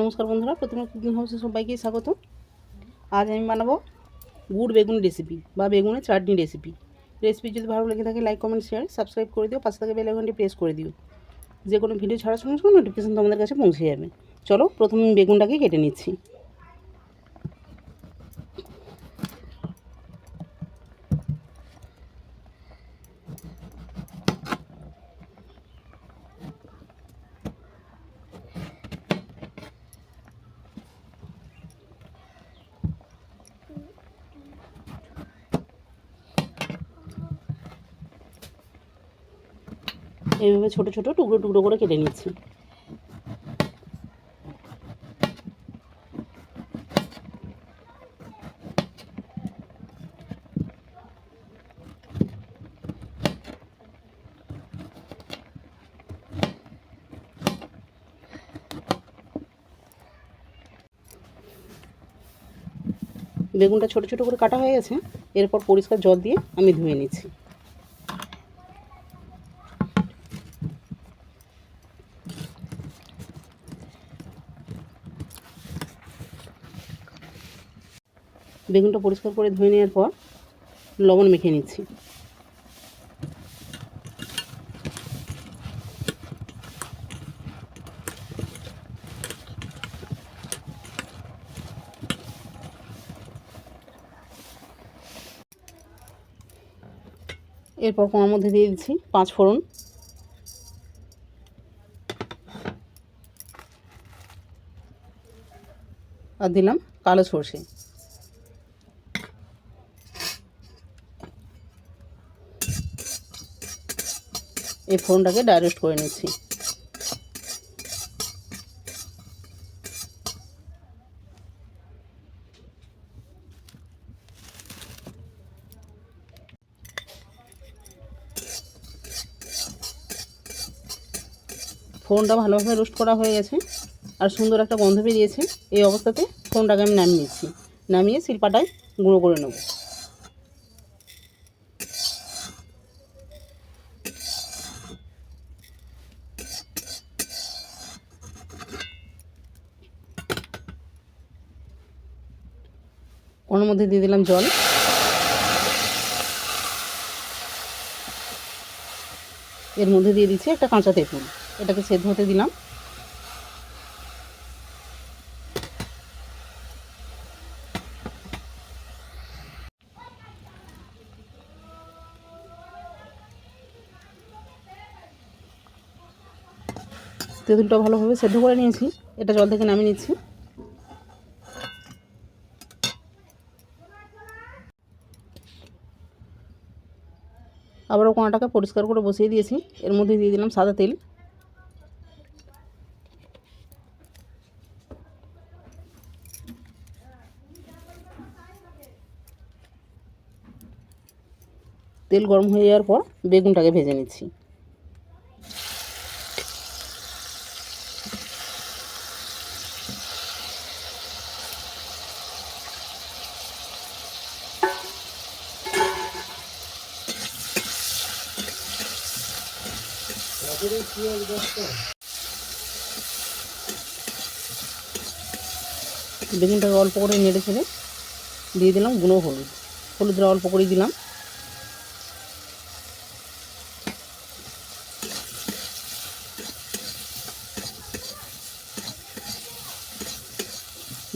নমস্কার বন্ধুরা প্রথমে কুকিং হাউসে সবাইকে স্বাগত আজ আমি বানাবো গুড় বেগুন রেসিপি বা বেগুনের চাটনি রেসিপি রেসিপি যদি ভালো লেগে থাকে লাইক কমেন্ট শেয়ার সাবস্ক্রাইব করে দিও। পাশে থেকে বেল আইকনটি প্রেস করে দিও। যে কোনো ভিডিও ছাড়ার সঙ্গে সঙ্গে নোটিফিকেশন তোমাদের কাছে পৌঁছে যাবে। চলো, প্রথমে বেগুনটাকে কেটে নিচ্ছি। এইভাবে ছোট ছোট টুকরো টুকরো করে কেটে নিচ্ছি। বেগুনটা ছোট ছোট করে কাটা হয়ে গেছে, এরপর পরিষ্কার জল দিয়ে আমি ধুয়ে নিচ্ছি। বেগুনটা পরিষ্কার করে ধুয়ে নেওয়ার পর লবণ মেখে নিচ্ছি। এরপর কোনার মধ্যে দিয়ে দিচ্ছি পাঁচ ফোড়ন। আর দিলাম কালো সর্ষে। এই ফোড়নটাকে ডাইরেক্ট করে নিচ্ছি। ফোড়নটা ভালোভাবে রোস্ট করা হয়ে গেছে, আর সুন্দর একটা গন্ধ বেরিয়েছে। এই অবস্থাতে ফোড়নটাকে আমি নামিয়ে নিচ্ছি। নামিয়ে শিলপাটায় গুঁড়ো করে নেব। ওর মধ্যে দিয়ে দিলাম জল। এর মধ্যে দিয়ে দিচ্ছি একটা কাঁচা তেঁতুল। এটাকে সেদ্ধ হতে দিলাম। তেঁতুলটা ভালোভাবে সেদ্ধ করে নিয়েছি। এটা জল থেকে নামিয়ে নিচ্ছি। আবারও কোনাটাকে পরিষ্কার করে বসিয়ে দিয়েছি। এর মধ্যে দিয়ে দিলাম সাদা তেল। তেল গরম হয়ে যাওয়ার পর বেগুনটাকে ভেজে নিচ্ছি। বেগুনটাকে অল্প করে নেড়ে ছেড়ে দিয়ে দিলাম গুঁড়ো হলুদ। হলুদটা অল্প করে দিলাম।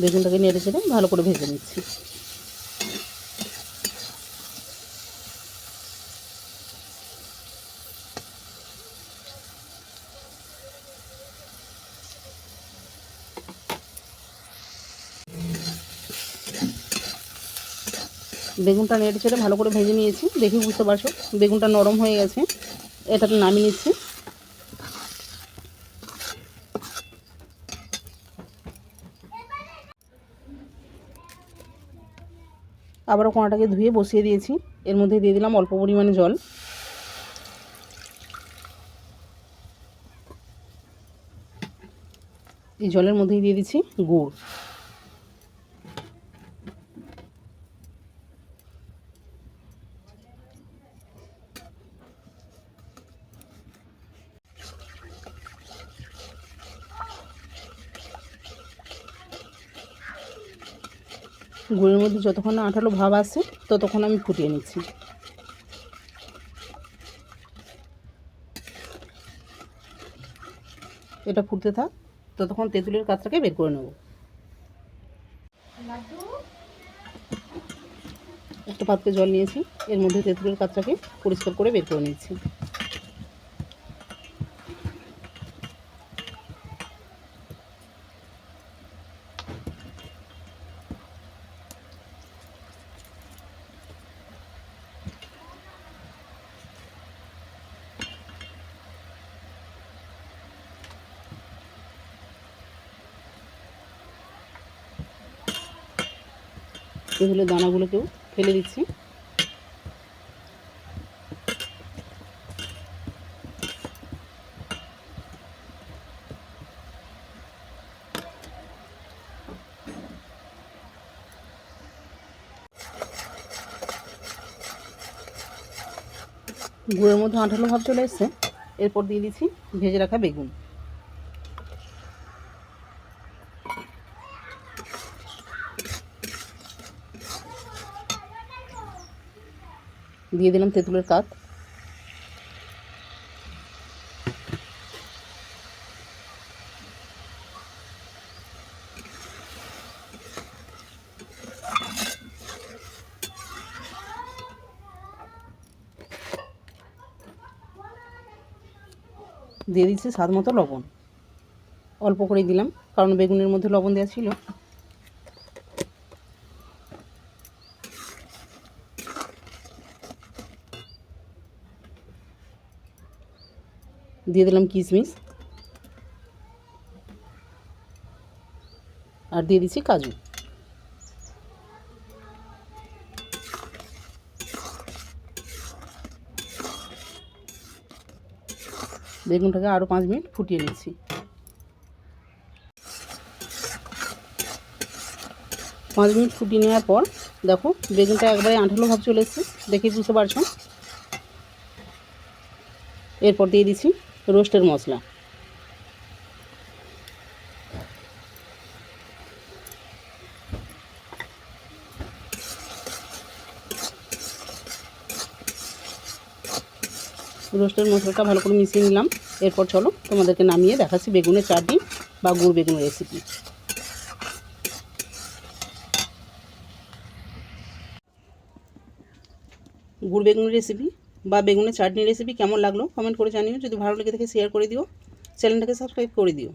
বেগুনটাকে নেড়ে ছেড়ে ভালো করে ভেজে নিচ্ছি। বেগুনটা নেড়ে ছেড়ে ভালো করে ভেজে নিয়েছি। দেখি বুঝতে পারছ, বেগুনটা নরম হয়ে গেছে। এটাতে নামিয়ে নিচ্ছি। আবারও কোঁয়াটাকে ধুয়ে বসিয়ে দিয়েছি। এর মধ্যে দিয়ে দিলাম অল্প পরিমাণে জল। এই জলের মধ্যেই দিয়ে দিচ্ছি গুড়। গুড়ের মধ্যে যতক্ষণ না আঠালো ভাব আসে ততক্ষণ আমি ফুটিয়ে নিচ্ছি। এটা ফুটতে থাক ততক্ষণ তেঁতুলের কাঁচটাকে বের করে নেব। একটা পাত্রে জল নিয়েছি এর মধ্যে তেঁতুলের কাঁচটাকে পরিষ্কার করে বের করে তেঁতুলের দানাগুলোকেও ফেলে দিচ্ছি। গুঁড়োর মধ্যে আঠালো ভাব চলে এসছে। এরপর দিয়ে দিচ্ছি ভেজে রাখা বেগুন। দিয়ে দিলাম তেঁতুলের কাত। দিয়ে দিচ্ছি স্বাদ মতো লবণ। অল্প করে দিলাম, কারণ বেগুনের মধ্যে লবণ দেওয়া ছিল। দিয়ে দিলাম কিশমিশ। আর দিয়ে দিচ্ছি কাজু। বেগুনটাকে আরও পাঁচ মিনিট ফুটিয়ে নিচ্ছি। পাঁচ মিনিট ফুটিয়ে নেওয়ার পর, দেখো, বেগুনটা একবারে আঠালো ভাব চলে এসছে। দেখে বুঝতে পারছ? এরপর দিয়ে দিচ্ছি রোস্টের মশলা। রোস্টের মশলাটা ভালো করে মিশিয়ে নিলাম। এরপর চলো তোমাদেরকে নামিয়ে দেখাচ্ছি বেগুনের চাটনি বা গুড় বেগুনের রেসিপি গুড় বেগুনের রেসিপি বা বেগুনের চাটনি রেসিপি কেমন লাগল কমেন্ট করে জানিও। যদি ভালো লেগে থাকে শেয়ার করে দিও। চ্যানেলটাকে সাবস্ক্রাইব করে দিও।